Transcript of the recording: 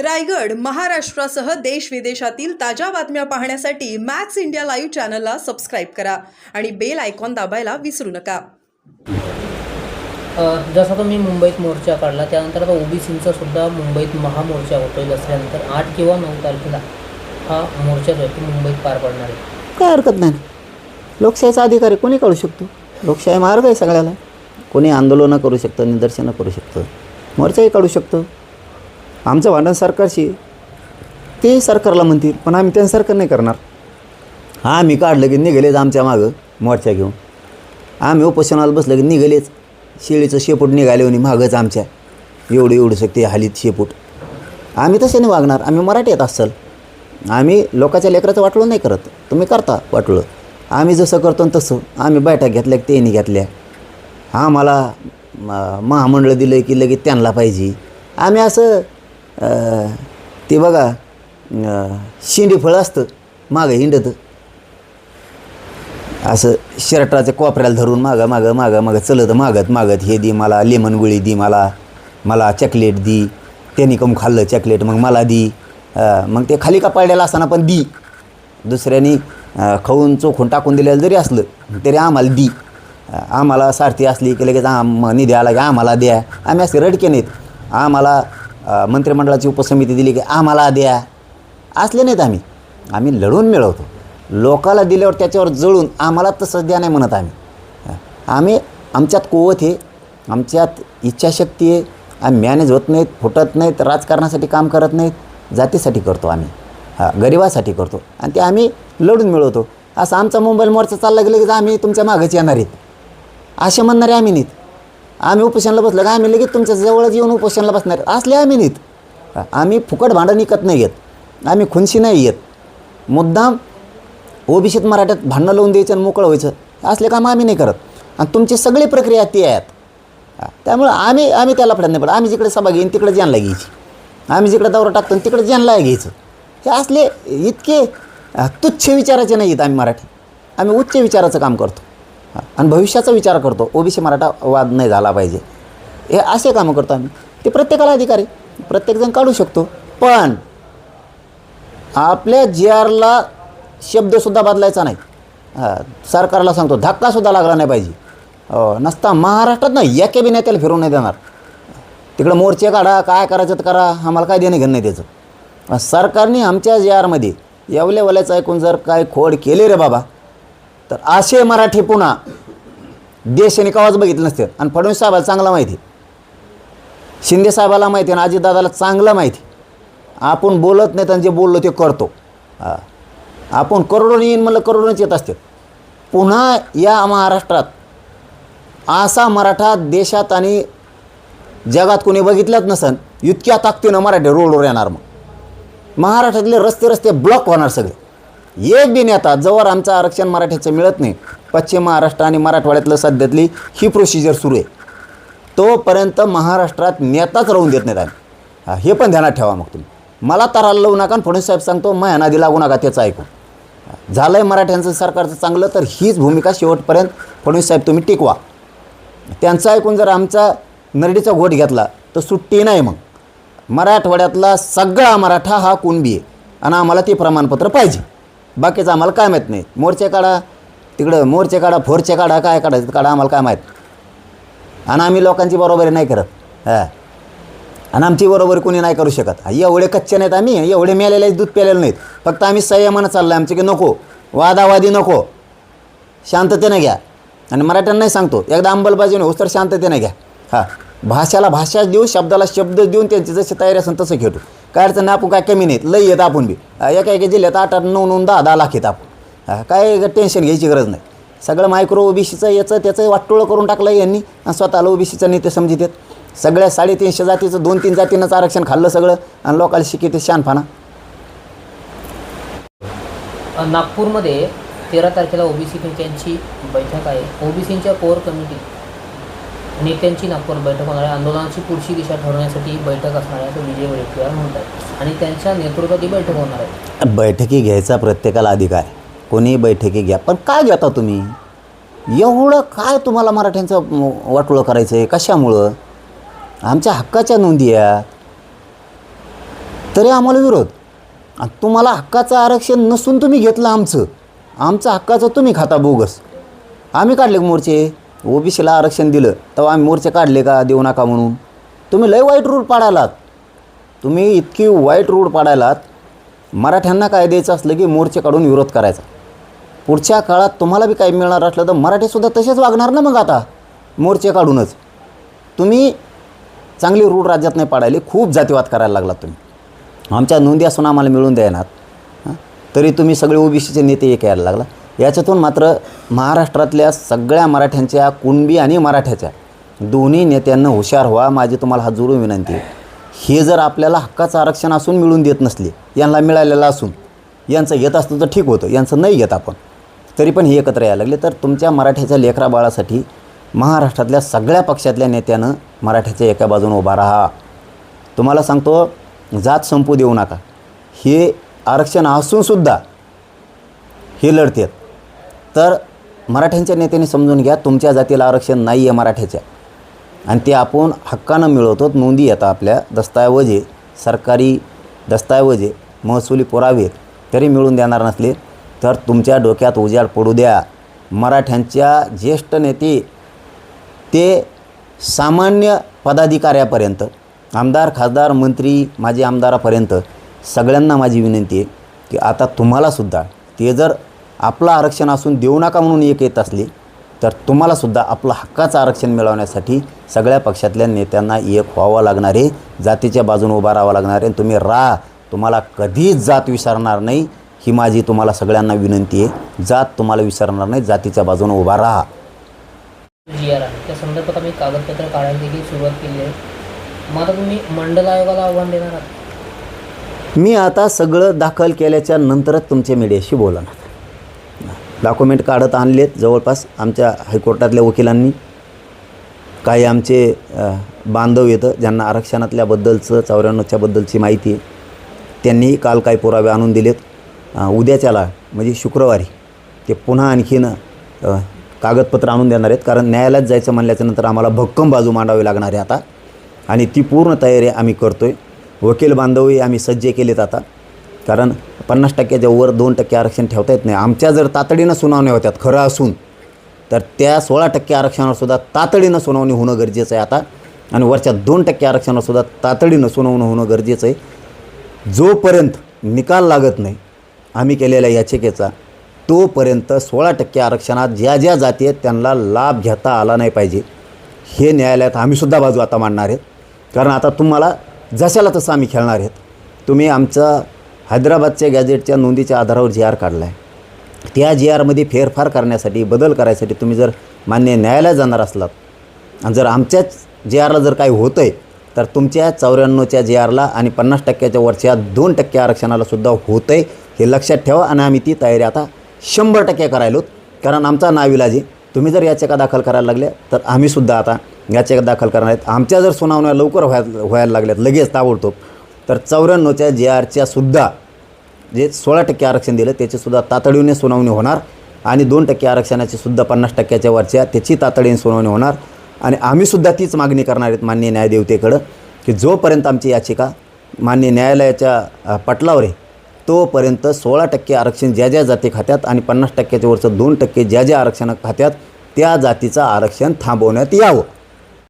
रायगड महाराष्ट्रासह देश विदेशातील ताज्या बातम्या पाहण्यासाठी मॅक्स इंडिया लाईव्ह चॅनलला सबस्क्राईब करा आणि बेल आयकॉन दाबायला विसरू नका. अ, जसा तुम्ही मुंबईत मोर्चा काढला त्यानंतर आता ओबीसींचा सुद्धा मुंबईत महामोर्चा होतोय. दसऱ्यानंतर आठ किंवा नऊ तारखेला हा मोर्चा जो आहे तो मुंबईत पार पडणार आहे. काय हरकत नाही. लोकशाहीचा अधिकार आहे कोणी काढू शकतो? लोकशाही मार्ग आहे सगळ्याला. कोणी आंदोलनं करू शकतं निदर्शनं करू शकतं. मोर्चाही काढू शकतो. आमचं भांडण सरकारशी ते सरकारला म्हणतील पण आम्ही त्यांचं सरकार नाही करणार. हा आम्ही काढलं की निघालेच आमच्या मागं मोर्चा घेऊन. आम्ही उपोषणाला बसलं की निघालेच. शेळीचं शेपूट निघाले म्हणे मागंच आमच्या. एवढं एवढं शकते हालीत शेपूट. आम्ही तसे नाही वागणार आम्ही मराठीत येत असाल आम्ही लोकाच्या लेकराचं वाटलं नाही करत. तुम्ही करता वाटलं आम्ही जसं करतो तसं. आम्ही बैठक घेतल्या की त्यांनी घेतल्या. आम्हाला म- महामंडळ दिलं की लगेच त्यांना पाहिजे. आम्ही असं ते बघा शेंडी फळं असतं मागं हिंडतं. असं शर्टाच्या कोपऱ्याला धरून मागं मागं मागं मागं चलत मागत मागत हे दी मला लेमन गोळी दी मला मला चॉकलेट दी त्यांनी कम खाल्लं चॉकलेट मग मला दी मग ते खाली का पडलेलं असताना पण दी. दुसऱ्यानी खाऊन चोखून टाकून दिलेलं जरी असलं तरी आम्हाला दी. आम्हाला सारथी असली की लगेच आम निधी आला की आम्हाला द्या. आम्ही असे रडके नाहीत. आम्हाला मंत्रिमंडळाची उपसमिती दिली की आम्हाला द्या. असले नाहीत आम्ही. आम्ही लढून मिळवतो. लोकाला दिल्यावर त्याच्यावर जळून आम्हाला तसंच द्या नाही म्हणत आम्ही. आम्ही आमच्यात कुवत आहे. आमच्यात इच्छाशक्ती आहे. आम्ही मॅनेज होत नाहीत फुटत नाहीत राजकारणासाठी काम करत नाहीत. जातीसाठी करतो आम्ही. हां गरिबासाठी करतो. आणि ते आम्ही लढून मिळवतो. असं आमचा मोबाईल मोर्चा चालला गेलं की आम्ही तुमच्या मागच येणार आहेत. असे म्हणणारे आम्ही नाहीत. आम्ही उपोषणाला बसलो का? आम्ही लगेच तुमच्या जवळच येऊन उपोषणाला बसणार. असले आम्ही नाहीत. आम्ही फुकट भांडण विकत नाही येत. आम्ही खुनशी नाही येत. मुद्दाम ओबीसीत मराठ्यात भांडणं लावून द्यायचं आणि मोकळं व्हायचं. असले काम आम्ही नाही करत. आणि तुमची सगळी प्रक्रिया ती आहेत. त्यामुळं आम्ही आम्ही त्याला पडत नाही पडत. आम्ही जिकडे सभा घेईन तिकडे जानला घ्यायची. आम्ही जिकडे दौरा टाकतो आणि तिकडे जानला घ्यायचं. हे असले इतके तुच्छ विचाराचे नाही आहेत आम्ही मराठी. आम्ही उच्च विचाराचं काम करतो. आणि भविष्याचा विचार करतो. ओबीसी मराठा वाद नाही झाला पाहिजे. हे असे कामं करतो आम्ही. ते प्रत्येकाला अधिकार आहे. प्रत्येकजण काढू शकतो. पण आपल्या जी आरला शब्दसुद्धा बदलायचा नाही. हा, सरकारला सांगतो धक्कासुद्धा लागला नाही पाहिजे. हो, नसता महाराष्ट्रात नाही या बी नेत्याला फिरून नाही देणार. तिकडं मोर्चे काढा काय करायचं तर करा. आम्हाला काय देणं घेणं नाही त्याचं. सरकारने आमच्या जी आरमध्ये एवल्या वल्याचं ऐकून जर काय खोड केले रे बाबा तर असे मराठी पुन्हा देशाने कवाच बघितलं नसते. आणि फडणवीस साहेबाला चांगला माहिती. शिंदे साहेबाला माहिती आणि अजितदादाला चांगलं माहिती. आपण बोलत नाही आणि जे बोललो ते करतो. आपण करोडोनी येईन म्हणलं करोडोनीच येत असते. पुन्हा या महाराष्ट्रात असा मराठा देशात आणि जगात कोणी बघितलंच नसन इतक्या ताकदीनं मराठी रोडवर येणार मग. महाराष्ट्रातले रस्ते रस्ते ब्लॉक होणार सगळे. एक बी नेता जवळ आमचं आरक्षण मराठ्याचं मिळत नाही. पश्चिम महाराष्ट्र आणि मराठवाड्यातलं सध्यातली ही प्रोसिजर सुरू आहे. तोपर्यंत महाराष्ट्रात नेताच राहून देत नाहीत आम्ही. हे पण ध्यानात ठेवा मग तुम्ही. मला तराला लावू नका आणि फडणवीस साहेब सांगतो मग नादी लागू नका त्याचं ऐकून झालं आहे मराठ्यांचं सरकारचं चांगलं तर हीच भूमिका शेवटपर्यंत फडणवीस साहेब तुम्ही टिकवा. त्यांचं ऐकून जर आमचा नरडीचा घोट घेतला तर सुट्टी नाही मग. मराठवाड्यातला सगळा मराठा हा कुणबी आहे. आणि आम्हाला ते प्रमाणपत्र पाहिजे. बाकीचं आम्हाला काय माहीत नाही. मोर्चे काढा तिकडं मोर्चे काढा फोरचे काढा काय काढायचं काढा आम्हाला काय माहीत. आणि आम्ही लोकांची बरोबरी नाही करत. हां. आणि आमची बरोबर कोणी नाही करू शकत. एवढे कच्चे नाहीत आम्ही एवढे मेलेले दूध प्यालेले नाहीत. फक्त आम्ही संयमानं चाललं आहे आमचे की नको वादावादी नको. शांततेनं घ्या. आणि मराठ्यांनाही सांगतो एकदा अंमलबाजीने होस तर शांततेने घ्या. हां. भाषाला भाषा देऊ शब्दाला शब्द देऊन त्यांची जशी तयारी असेल तसं खेळू. काय अडचण नाही आपण काय कमी नाहीत लई येत आपण बी. एका एका जिल्ह्यात आठ आठ नऊ नऊ दहा दहा लाख येत आपण. हा, काय टेन्शन घ्यायची गरज नाही. सगळं मायक्रो ओबीसीचं याचं त्याचं वाटोळं करून टाकलं यांनी आणि स्वतःला ओबीसीचं नेते समजित आहेत. सगळ्या साडेतीनशे जातीचं दोन तीन जातींनाच आरक्षण खाल्लं सगळं आणि लोकांना शिकिते शानफाना. नागपूरमध्ये तेरा तारखेला ओबीसी नेत्यांची बैठक आहे. ओबीसींच्या कोर कमिटी नेत्यांची नागपूर बैठक होणार आहे आंदोलनाची पुढची दिशा ठरवण्यासाठी ही बैठक असणार आहे असं विजय वडेट्टीवार म्हणतात. आणि त्यांच्या नेतृत्वात ही बैठक होणार आहे. बैठकी घ्यायचा प्रत्येकाला अधिकार कोणीही कोणी बैठकी घ्या. पण काय घेता तुम्ही? एवढं काय तुम्हाला मराठ्यांचं वाटोळं करायचं आहे कशामुळं? आमच्या हक्काच्या नोंदी या तरी आम्हाला विरोध. तुम्हाला हक्काचं आरक्षण नसून तुम्ही घेतलं आमचं. आमचं हक्काचं तुम्ही खाता बोगस. आम्ही काढले मोर्चे. ओबीसीला आरक्षण दिलं तेव्हा आम्ही मोर्चे काढले का देऊ नका म्हणून? तुम्ही लय वाईट रूट पाडायलात तुम्ही इतकी वाईट रूट पाडायलात मराठ्यांना काय द्यायचं असलं की मोर्चे काढून विरोध करायचा. पुढच्या काळात तुम्हाला बी काही मिळणार असलं तर मराठीसुद्धा तसेच वागणार ना मग आता मोर्चे काढूनच. तुम्ही चांगली रूढ राज्यात नाही पाडायले खूप जातीवाद करायला लागला तुम्ही. आमच्या नोंदी असून आम्हाला मिळून द्यायनात तरी तुम्ही सगळे ओबीसीचे नेते एक यायला लागला. याच्यातून मात्र महाराष्ट्रातल्या सगळ्या मराठ्यांच्या कुणबी आणि मराठ्याच्या दोन्ही नेत्यांना हुशार व्हा माझी तुम्हाला हात जोडून विनंती आहे. हे जर आपल्याला हक्काचं आरक्षण असून मिळून देत नसले यांना मिळालेलं असून यांचं येत असतं तर ठीक होतं यांचं नाही येत आपण. तरी पण हे एकत्र यायला लागले. तर तुमच्या मराठ्याच्या लेकरा बाळासाठी महाराष्ट्रातल्या सगळ्या पक्षातल्या नेत्यानं मराठ्याच्या एका बाजूनं उभा राहा. तुम्हाला सांगतो जात संपू देऊ नका. हे आरक्षण असूनसुद्धा हे लढतात. तर मराठ्यांच्या नेत्याने समजून घ्या तुमच्या जातीला आरक्षण नाही आहे मराठ्याच्या. आणि ते आपण हक्कानं मिळवतो नोंदी येतात आपल्या दस्तऐवजे सरकारी दस्तऐवजे महसुली पुरावेत तरी मिळून देणार नसले तर तुमच्या डोक्यात उजाड पडू द्या. मराठ्यांच्या ज्येष्ठ नेते ते सामान्य पदाधिकाऱ्यापर्यंत आमदार खासदार मंत्री माजी आमदारापर्यंत सगळ्यांना माझी विनंती आहे की आता तुम्हालासुद्धा ते जर आपलं आरक्षण असून देऊ नका म्हणून एक येत असली तर तुम्हालासुद्धा आपलं हक्काचं आरक्षण मिळवण्यासाठी सगळ्या पक्षातल्या नेत्यांना एक व्हावं लागणार आहे. जातीच्या बाजूने उभा राहावं लागणार आहे. तुम्ही राहा. तुम्हाला कधीच जात विसरणार नाही. ही माझी तुम्हाला सगळ्यांना विनंती आहे. जात तुम्हाला विसरणार नाही. जातीच्या बाजूने उभा राहा. जी आर आहे. त्या संदर्भात आम्ही कागदपत्र काढायला देखील सुरुवात केली आहे. मग आता तुम्ही मंडल आयोगाला आव्हान देणार आहात. मी आता सगळं दाखल केल्याच्या नंतरच तुमच्या मीडियाशी बोलणार. डॉक्युमेंट काढत आणलेत. जवळपास आमच्या हायकोर्टातल्या वकिलांनी काही आमचे बांधव येतं ज्यांना आरक्षणातल्याबद्दलचं चौऱ्याण्णवच्याबद्दलची माहिती आहे. त्यांनीही काल काही पुरावे आणून दिलेत. उद्याच्याला म्हणजे शुक्रवारी ते पुन्हा आणखीन कागदपत्र आणून देणार आहेत. कारण न्यायालयात जायचं म्हणल्याच्यानंतर आम्हाला भक्कम बाजू मांडावी लागणार आहे आता. आणि ती पूर्ण तयारी आम्ही करतो आहे वकील बांधवही आम्ही सज्ज केलेत आता. कारण पन्नास टक्क्याच्या वर दोन टक्के आरक्षण ठेवता येत नाही. आमच्या जर तातडीनं सुनावण्या होत्यात खरं असून तर त्या सोळा टक्के आरक्षणावर सुद्धा तातडीनं सुनावणी होणं गरजेचं आहे आता. आणि वरच्या दोन टक्के आरक्षणावर सुद्धा तातडीनं सुनावणं होणं गरजेचं आहे. जोपर्यंत निकाल लागत नाही आम्ही केलेल्या याचिकेचा तोपर्यंत सोळा टक्के आरक्षणात ज्या ज्या जाती आहेत त्यांना लाभ घेता आला नाही पाहिजे. हे न्यायालयात आम्हीसुद्धा बाजू आता मांडणार आहेत. कारण आता तुम्हाला जशाला तसं आम्ही खेळणार आहेत. तुम्ही आमचा हैदराबादच्या गॅजेटच्या नोंदीच्या आधारावर जी आर काढला आहे त्या जी आरमध्ये फेरफार करण्यासाठी बदल करायसाठी तुम्ही जर मान्य न्यायालयात जाणार असलात आणि जर आमच्याच जे आरला जर काही होतं आहे तर तुमच्या चौऱ्याण्णवच्या जे आरला आणि पन्नास टक्क्याच्या वरच्या दोन टक्के आरक्षणाला सुद्धा होतं आहे हे लक्षात ठेवा आणि आम्ही ती तयारी आता शंभर टक्के करायलोत. कारण आमचा नाविलाजी तुम्ही जर याचिका दाखल करायला लागल्या तर आम्हीसुद्धा आता याचिका दाखल करणार आहेत. आमच्या जर सुनावण्या लवकर व्हायला व्हायला लागल्यात लगेच ताबडतोब. तर चौऱ्याण्णवच्या जे आरच्या सुद्धा जे सोळा टक्के आरक्षण दिलं त्याचीसुद्धा तातडीने सुनावणी होणार आणि दोन टक्के आरक्षणाची सुद्धा पन्नास टक्क्याच्या वरच्या त्याची तातडीने सुनावणी होणार. आणि आम्हीसुद्धा तीच मागणी करणार आहेत मान्य न्यायदेवतेकडं की जोपर्यंत आमची याचिका मान्य न्यायालयाच्या पटलावर आहे तोपर्यंत सोळा टक्के आरक्षण ज्या ज्या जाती खात्यात आणि पन्नास टक्क्याच्या वरचं दोन टक्के ज्या ज्या आरक्षण खात्यात त्या जातीचं आरक्षण थांबवण्यात यावं.